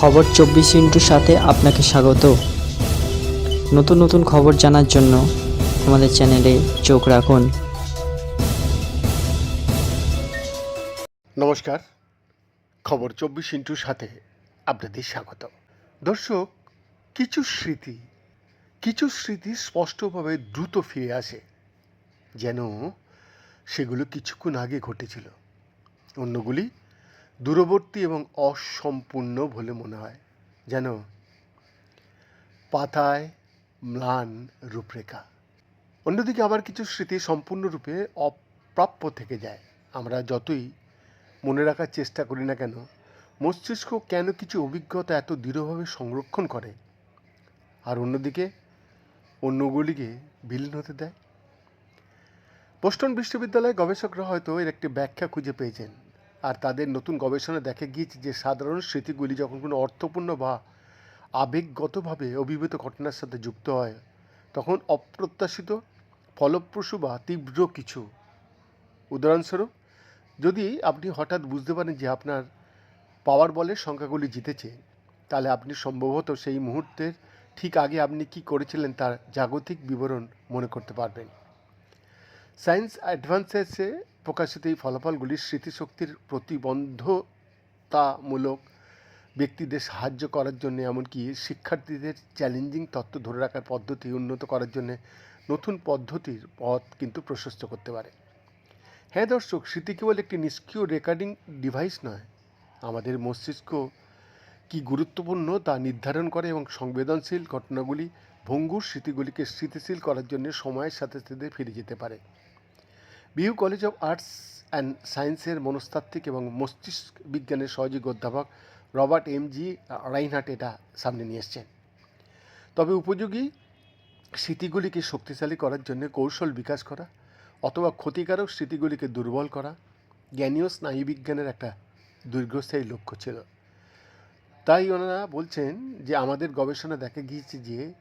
খবর চব্বিশ ইন্টুর সাথে আপনাকে স্বাগত। নতুন নতুন খবর জানার জন্য আমাদের চ্যানেলে চোখ রাখুন। নমস্কার। খবর চব্বিশ ইন্টুর সাথে আপনাদের স্বাগত। দর্শক, কিছু স্মৃতি কিছু স্মৃতি স্পষ্টভাবে দ্রুত ফিরে আসে, যেন সেগুলো কিছুক্ষণ আগে ঘটেছিল। অন্যগুলি দূরবর্তী এবং অসম্পূর্ণ বলে মনে হয়। যেন পাতায় ম্লান রূপরেখা। অন্যদিকে আবার কিছু স্মৃতি সম্পূর্ণরূপে অপ্রাপ্য থেকে যায়। আমরা যতই মনে রাখার চেষ্টা করি না কেন, মস্তিষ্ক কেন কিছু অভিজ্ঞতা এত দৃঢ়ভাবে সংরক্ষণ করে? আর অন্যদিকে, অন্যগুলিকে বিলীন হতে দেয়? বোস্টন বিশ্ববিদ্যালয়ের গবেষকরা হয়তো এর একটি ব্যাখ্যা খুঁজে পেয়েছেন। আর তাদের নতুন গবেষণা দেখা গিয়েছে যে সাধারণ স্মৃতিগুলি যখন কোনো অর্থপূর্ণ বা আবেগগতভাবে অভিভূত ঘটনার সাথে যুক্ত হয়, তখন অপ্রত্যাশিত, ফলপ্রসূ বা তীব্র কিছু। উদাহরণস্বরূপ, যদি আপনি হঠাৎ বুঝতে পারেন যে আপনার পাওয়ার বলের সংখ্যাগুলি জিতেছে, তাহলে আপনি সম্ভবত সেই মুহূর্তের ঠিক আগে আপনি কি করেছিলেন তার জাগতিক বিবরণ মনে করতে পারবেন। সায়েন্স অ্যাডভান্সেসে প্রকাশিত এই ফলাফলগুলি স্মৃতিশক্তির প্রতিবন্ধতামূলক ব্যক্তিদের সাহায্য করার জন্য, এমনকি শিক্ষার্থীদের চ্যালেঞ্জিং তত্ত্ব ধরে রাখার পদ্ধতি উন্নত করার জন্য নতুন পদ্ধতির পথ কিন্তু প্রশস্ত করতে পারে। হ্যাঁ দর্শক, স্মৃতি কেবল একটি নিষ্ক্রিয় রেকর্ডিং ডিভাইস নয়, আমাদের মস্তিষ্ক কি গুরুত্বপূর্ণ তা নির্ধারণ করে এবং সংবেদনশীল ঘটনাগুলি, ভঙ্গুর স্মৃতিগুলিকে স্মৃতিশীল করার জন্য সময়ের সাথে সাথে ফিরে যেতে পারে। Bihu college of arts and সায়েন্সের মনস্তাত্ত্বিক এবং মস্তিষ্ক বিজ্ঞানের সহযোগী অধ্যাপক রবার্ট এম জি রাইনহাট এটা সামনে নিয়ে এসছেন। তবে উপযোগী স্মৃতিগুলিকে শক্তিশালী করার জন্য কৌশল বিকাশ করা অথবা ক্ষতিকারক স্মৃতিগুলিকে দুর্বল করা জ্ঞানীয় স্নায়ুবিজ্ঞানের একটা দীর্ঘস্থায়ী লক্ষ্য ছিল। তাই ওনারা বলছেন যে আমাদের গবেষণা দেখা গিয়েছে যে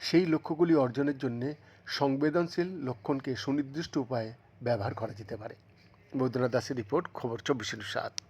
সেই লক্ষ্যগুলি অর্জনের জন্যে সংবেদনশীল লক্ষণকে সুনির্দিষ্ট উপায়ে ব্যবহার করা যেতে পারে। বৈদ্যনাথ দাসের রিপোর্ট খবর চব্বিশ সাত।